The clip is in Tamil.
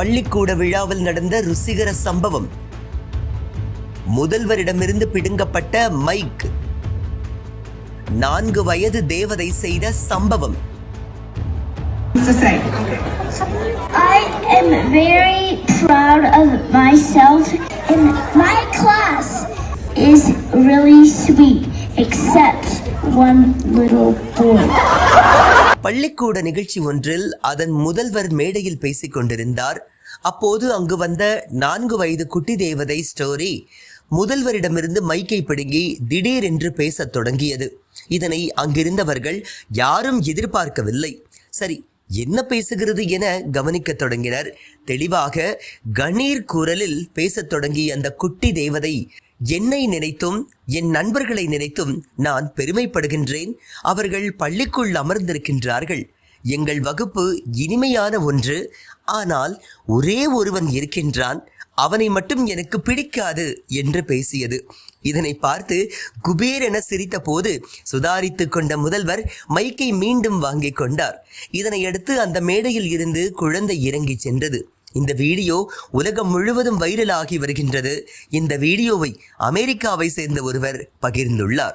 பள்ளிக்கூட விழாவில் நடந்த ருசிகர சம்பவம் முதல்வரிடமிருந்து பிடுங்கப்பட்ட மைக் நான்கு வயது தேவதை செய்த சம்பவம்? I am very proud of myself, and my class is really sweet, except one little boy. பள்ளிக்கூட நிகழ்ச்சி ஒன்றில் அதன் முதல்வர் மேடையில் பேசிக் கொண்டிருந்தார் அப்போது அங்கு வந்த நான்கு வயது குட்டி தேவதை ஸ்டோரி முதல்வரிடமிருந்து மைக்கை பிடுங்கி திடீரென்று பேசத் தொடங்கியது. இதனை அங்கிருந்தவர்கள் யாரும் எதிர்பார்க்கவில்லை. சரி என்ன பேசுகிறது என கவனிக்கத் தொடங்கினர். தெளிவாக கணீர் குரலில் பேசத் தொடங்கிய அந்த குட்டி தேவதை என்னை நினைத்தும் என் நண்பர்களை நினைத்தும் நான் பெருமைப்படுகின்றேன். அவர்கள் பள்ளிக்குள் அமர்ந்திருக்கின்றார்கள். எங்கள் வகுப்பு இனிமையான ஒன்று. ஆனால் ஒரே ஒருவன் இருக்கின்றான். அவனை மட்டும் எனக்கு பிடிக்காது என்று பேசியது. இதனை பார்த்து குபேர் என சிரித்த போது சுதாரித்து கொண்ட முதல்வர் மைக்கை மீண்டும் வாங்கிக் கொண்டார். இதனையடுத்து அந்த மேடையில் இருந்து குழந்தை இறங்கி சென்றது. இந்த வீடியோ உலகம் முழுவதும் வைரலாகி வருகின்றது. இந்த வீடியோவை அமெரிக்காவை சேர்ந்த ஒருவர் பகிர்ந்துள்ளார்.